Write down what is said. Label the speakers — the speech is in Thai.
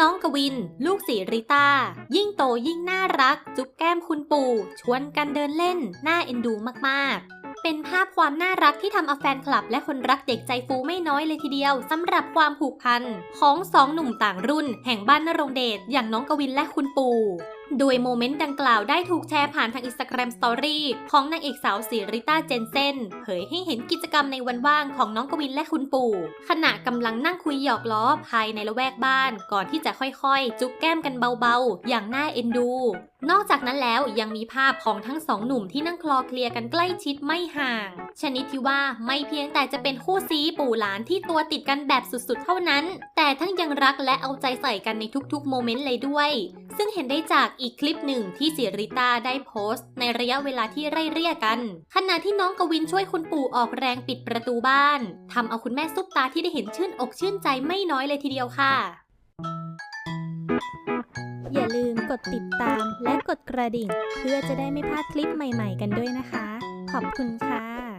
Speaker 1: น้องกวิน ลูกสีริต้ายิ่งโตยิ่งน่ารัก จุ๊บแก้มคุณปู่ ชวนกันเดินเล่น น่าเอ็นดูมากๆเป็นภาพความน่ารักที่ทำเอาแฟนคลับและคนรักเด็กใจฟูไม่น้อยเลยทีเดียวสำหรับความผูกพันของสองหนุ่มต่างรุ่น แห่งบ้านนรงเดชอย่างน้องกวินและคุณปู่โดยโมเมนต์ดังกล่าวได้ถูกแชร์ผ่านทางอินสตาแกรมสตอรี่ของนางเอกสาวสีริต้าเจนเซนเผยให้เห็นกิจกรรมในวันว่างของน้องกวินและคุณปู่ ขณะกำลังนั่งคุยหยอกล้อภายในละแวกบ้าน ก่อนที่จะค่อยๆ จุ๊บแก้มกันเบาๆ อย่างน่าเอ็นดู นอกจากนั้นแล้วยังมีภาพของทั้งสองหนุ่มที่นั่งคลอเคลียร์กันใกล้ชิดไม่ห่าง ชนิดที่ว่าไม่เพียงแต่จะเป็นคู่ซีปู่หลานที่ตัวติดกันแบบสุดๆ เท่านั้น แต่ทั้งยังรักและเอาใจใส่กันในทุกๆโมเมนต์เลยด้วย ซึ่งเห็นได้จากอีกคลิปหนึ่งที่สิริตาได้โพสต์ ในระยะเวลาที่ไร่เรียกัน ขณะที่น้องกวินช่วยคุณปู่ออกแรงปิดประตูบ้านทำเอาคุณแม่ซุปตาที่ได้เห็นชื่นอกชื่นใจไม่น้อยเลยทีเดียวค่ะ
Speaker 2: อย่าลืมกดติดตามและกดกระดิ่ง เพื่อจะได้ไม่พลาดคลิปใหม่ ๆ กันด้วยนะคะ ขอบคุณค่ะ